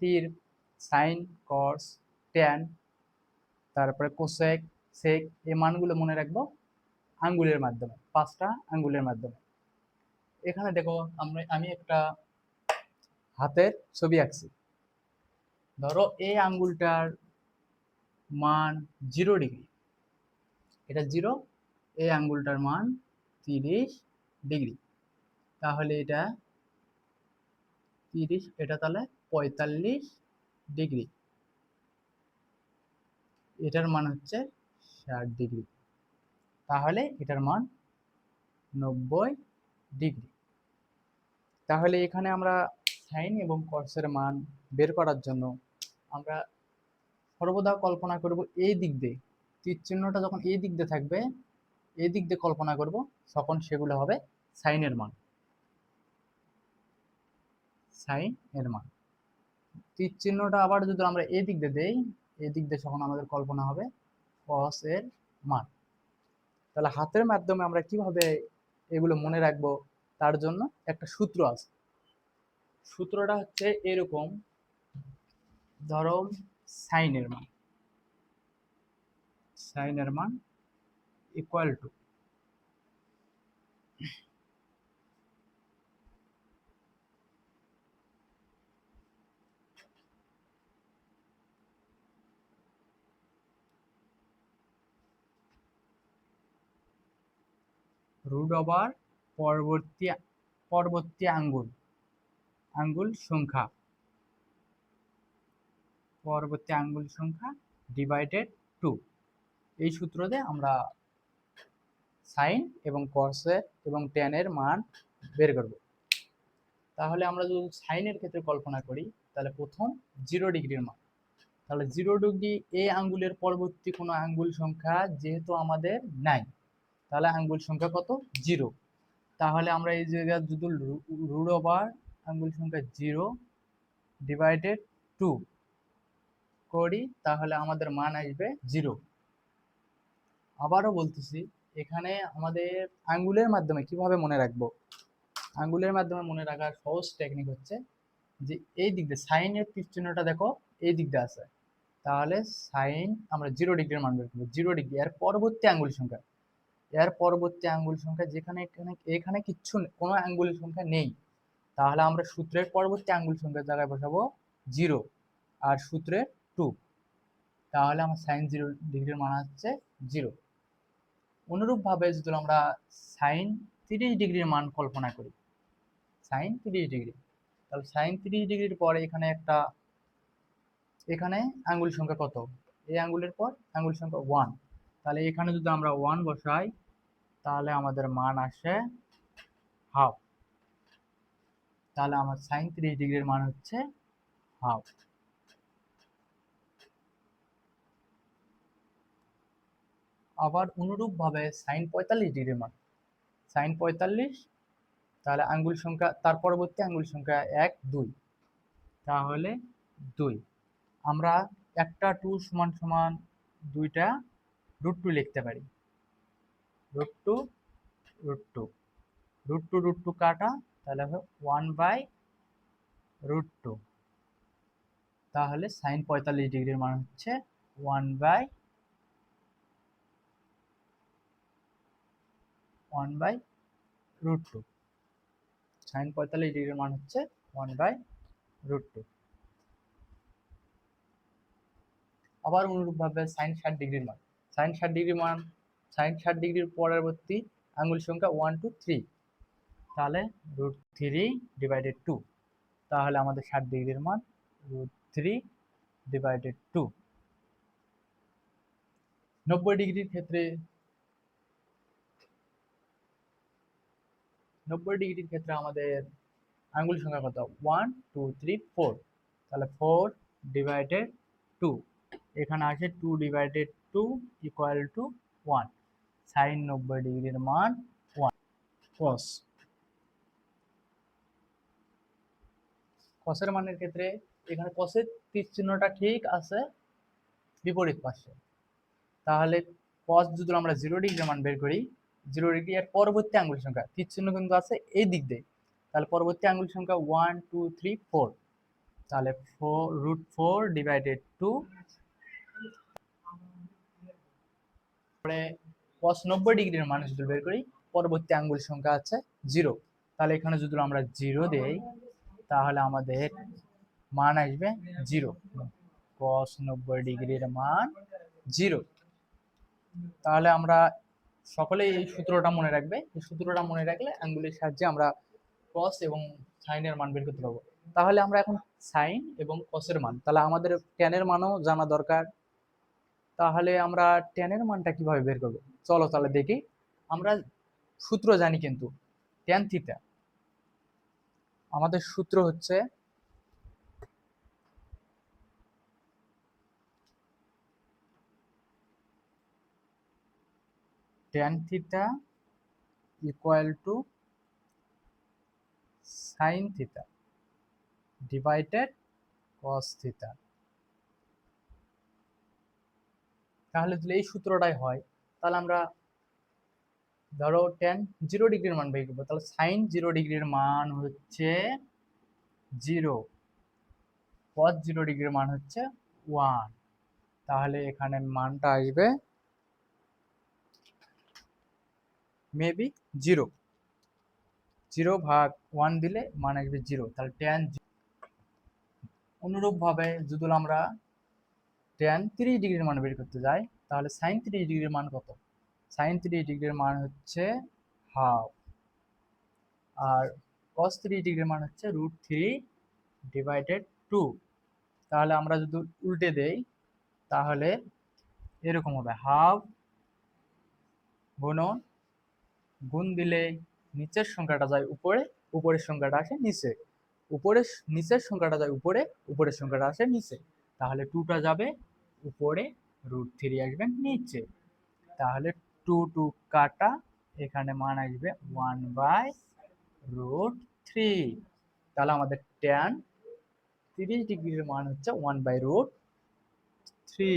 তীর sine, cos, tan, তারপরে cosec, sec, এই মানগুলো মনে রাখব আঙ্গুলের মাধ্যমে, পাঁচটা আঙ্গুলের মাধ্যমে। এখানে দেখো, আমরা, আমি একটা হাতের ছবি আঁকছি। ধরো, এই আঙ্গুলটার মান জিরো ডিগ্রি। এটা জিরো, এই আঙ্গুলটার মান তিরিশ ডিগ্রি। তাহলে এটা তিরিশ, এটা তাহলে পঁয়তাল্লিশ ডিগ্রি। এটার মান হচ্ছে ষাট ডিগ্রি। তাহলে এটার মান নব্বই ডিগ্রি। তাহলে এখানে আমরা সাইন এবং কর্সের মান বের করার জন্য আমরা সর্বদা কল্পনা করব এই দিক দিয়ে। তীর চিহ্নটা যখন এই দিক দিয়ে থাকবে, এই দিক দিয়ে কল্পনা করব, তখন সেগুলো হবে সাইনের মান। সাইন এর মান। তীর চিহ্নটা আবার যদি আমরা এই দিক দিয়ে দেই এই দিক দিয়ে তখন আমাদের কল্পনা হবে কস এর মান। তাহলে হাতের মাধ্যমে আমরা কীভাবে এগুলো মনে রাখব? তার জন্য একটা সূত্র আছে। সূত্রটা হচ্ছে এরকম, ধরো সাইনের মান। সাইনের মান ইকুয়াল টু রুট ওভার পরবর্তী পরবর্তী আঙ্গুল আঙ্গুল সংখ্যা, পরবর্তী আঙ্গুল সংখ্যা ডিভাইডেড টু এই সূত্র দিয়ে আমরা সাইন এবং কসের এবং টেনের মান বের করব। তাহলে আমরা যদি সাইনের ক্ষেত্রে কল্পনা করি, তাহলে প্রথম জিরো ডিগ্রির মান। তাহলে জিরো ডিগ্রি এই আঙ্গুলের পরবর্তী কোনো আঙ্গুল সংখ্যা যেহেতু আমাদের নাই। তাহলে আঙ্গুল সংখ্যা কত? জিরো। তাহলে আমরা এই জায়গায় যদি রুট ওভার আঙ্গুল সংখ্যা জিরো ডিভাইডেড টু করি, তাহলে আমাদের মান আসবে জিরো। আবারও বলতেছি, এখানে আমাদের আঙ্গুলের মাধ্যমে কীভাবে মনে রাখব? আঙ্গুলের মাধ্যমে মনে রাখার সহজ টেকনিক হচ্ছে যে এই দিক দিয়ে সাইনের চিহ্নটা দেখো, এই দিক দিয়ে আছে। তাহলে সাইন আমরা জিরো ডিগ্রির মান বের করব, জিরো ডিগ্রি। এর পরবর্তী আঙ্গুল সংখ্যা। এর পরবর্তী আঙ্গুল সংখ্যা যেখানে এখানে এখানে কিচ্ছু কোনো আঙ্গুল সংখ্যা নেই। তাহলে আমরা সূত্রের পরবর্তী আঙ্গুল সংখ্যার জায়গায় বসাবো জিরো আর সূত্রের টু। তাহলে আমার সাইন জিরো ডিগ্রির মান হচ্ছে জিরো। অনুরূপভাবে যদি আমরা সাইন তিরিশ ডিগ্রির মান কল্পনা করি। সাইন তিরিশ ডিগ্রি তাহলে সাইন তিরিশ ডিগ্রির পরে এখানে একটা, এখানে আঙ্গুল সংখ্যা কত? এই আঙ্গুলের পর আঙ্গুল সংখ্যা ওয়ান তাহলে এখানে যদি আমরা ওয়ান বসাই তাহলে আমাদের মান আসে হাফ তাহলে আমার সাইন ডিগ্রির মান হচ্ছে হাফ আবার অনুরূপভাবে সাইন পঁয়তাল্লিশ ডিগ্রির মান। সাইন পঁয়তাল্লিশ, তাহলে আঙ্গুল সংখ্যা, তার পরবর্তী আঙ্গুল সংখ্যা এক, দুই। তাহলে দুই। আমরা একটা টু সমান সমান দুইটা রুট টু লিখতে পারি। Root two root two root two root two কাটা, তাহলে হবে ওয়ান বাই রুট টু তাহলে সাইন পঁয়তাল্লিশ ডিগ্রির মান হচ্ছে one by one by root two sine পঁয়তাল্লিশ ডিগ্রির মান হচ্ছে ওয়ান বাই রুট টু আবার অনুরূপভাবে সাইন ষাট ডিগ্রির মান। সাইন ষাট ডিগ্রি মান সাইন ষাট ডিগ্রির পরবর্তী আঙ্গুল সংখ্যা ওয়ান টু থ্রি তাহলে রুট থ্রি ডিভাইডেড টু তাহলে আমাদের ষাট ডিগ্রির মান রুট থ্রি ডিভাইডেড টু নব্বই ডিগ্রির ক্ষেত্রে, নব্বই ডিগ্রির ক্ষেত্রে আমাদের আঙ্গুল সংখ্যা কত? ওয়ান টু থ্রি ফোর তাহলে ফোর ডিভাইডেড টু এখানে আসে two divided two equal to one sine নব্বই ডিগ্রির মান ওয়ান কস কসের মানের ক্ষেত্রে এখানে কসের তীর চিহ্নটা ঠিক আছে, বিপরীত পাশে। তাহলে কস যদি আমরা জিরো ডিগ্রি মান বের করি জিরো ডিগ্রি এর পরবর্তী আঙ্গুল সংখ্যা, তীর চিহ্ন কিন্তু আছে এই দিক দিয়ে। তাহলে পরবর্তী আঙ্গুল সংখ্যা ওয়ান টু থ্রি ফোর তাহলে four root four divided two পরে cos নব্বই ডিগ্রির মান যদি বের করি, পরবর্তী আঙ্গুল সংখ্যা আছে জিরো তাহলে এখানে যদি আমরা জিরো দেই, তাহলে আমাদের মান আসবে জিরো cos নব্বই ডিগ্রির মান জিরো তাহলে আমরা সকলেই এই সূত্রটা মনে রাখবে। এই সূত্রটা মনে রাখলে আঙ্গুলের সাহায্যে আমরা cos এবং সাইনের মান বের করতে পারব। তাহলে আমরা এখন সাইন এবং কসের মান। তাহলে আমাদের ট্যানের মানও জানা দরকার। তাহলে আমরা ট্যানের মানটা কীভাবে বের করব? চলো তাহলে দেখি। আমরা সূত্র জানি কিন্তু টেন থিটা আমাদের সূত্র হচ্ছে tan theta equal to sine theta divided cos theta তাহলে যদি এই সূত্রটাই হয়, তাহলে আমরা ধরো টেন জিরো ডিগ্রির মান বের করব। তাহলে সাইন জিরো ডিগ্রির মান হচ্ছে জিরো কস জিরো ডিগ্রির মান হচ্ছে ওয়ান তাহলে এখানে মানটা আসবে মেবি জিরো জিরো ভাগ ওয়ান দিলে মান আসবে জিরো তাহলে টেন অনুরূপভাবে যদি আমরা টেন তিরিশ ডিগ্রির মান বের করতে যাই, তাহলে সাইন তিরিশ ডিগ্রির মান কত? সাইন তিরিশ ডিগ্রির মান হচ্ছে হাফ আর কস তিরিশ ডিগ্রির মান হচ্ছে রুট থ্রি ডিভাইডেড টু তাহলে আমরা যদি উল্টে দেই, তাহলে এরকম হবে হাফ গুণন গুণ দিলে নিচের সংখ্যাটা যায় উপরে, উপরের সংখ্যাটা আসে নিচে। উপরে নিচের সংখ্যাটা যায় উপরে, উপরের সংখ্যাটা আসে নিচে। তাহলে টুটা যাবে উপরে রুট থ্রি আসবে নিচে। তাহলে টু টু কাটা, এখানে মান আসবে ওয়ান বাই রুট থ্রি তাহলে আমাদের ট্যান তিরিশ ডিগ্রির মান হচ্ছে ওয়ান বাই রুট থ্রি